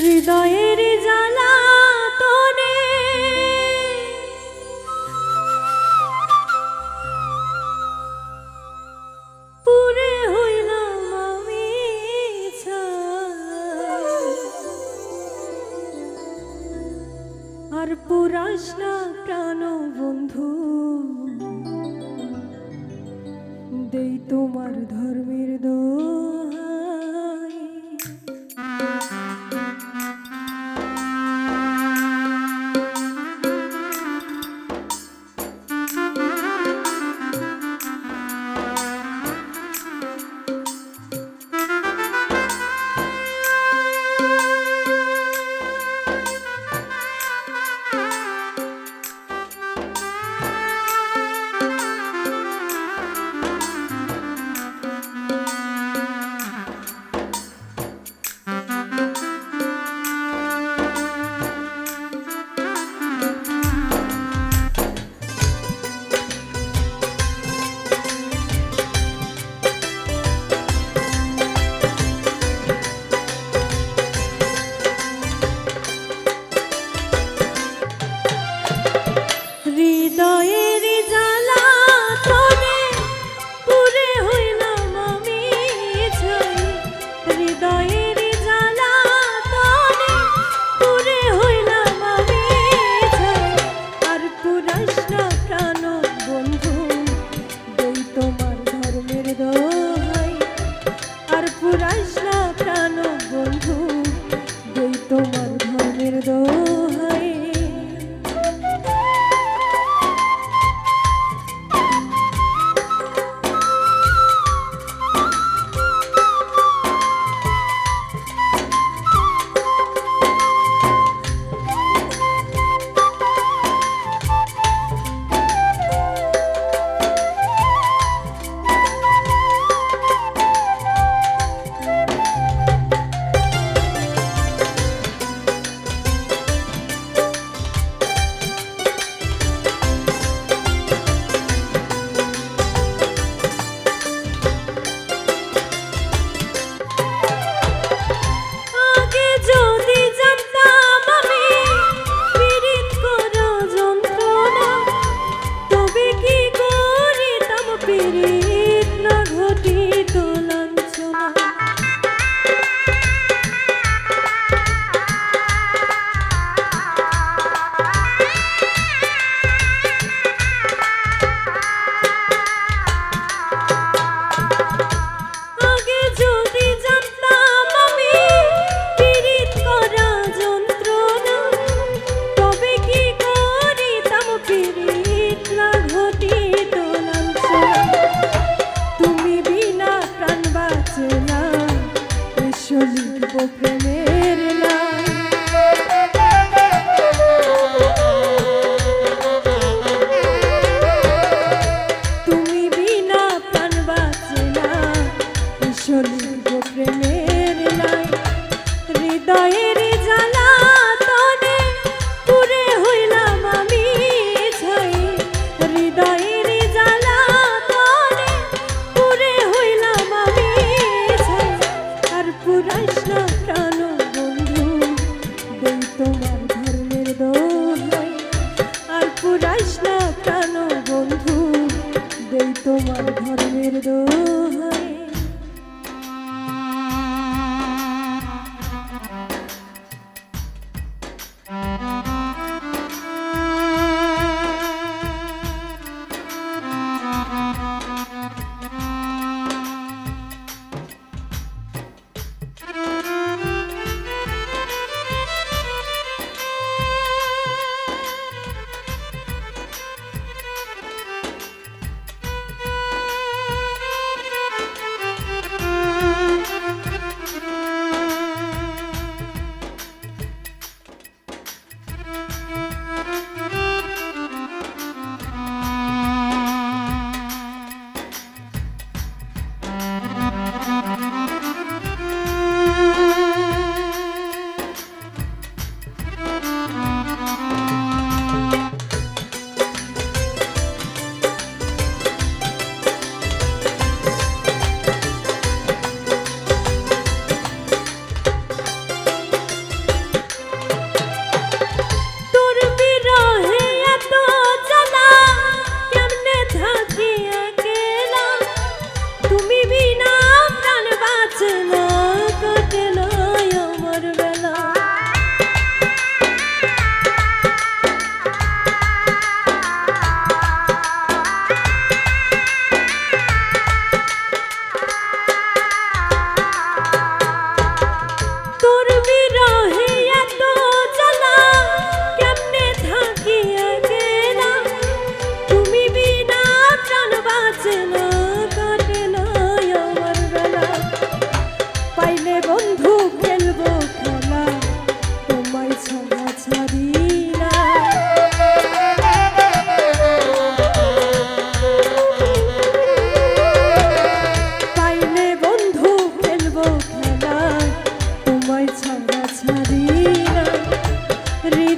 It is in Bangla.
হৃদয়ের জ্বালা তোরে পুরে হইলাম আমি আর পুরাস না প্রাণ বন্ধু।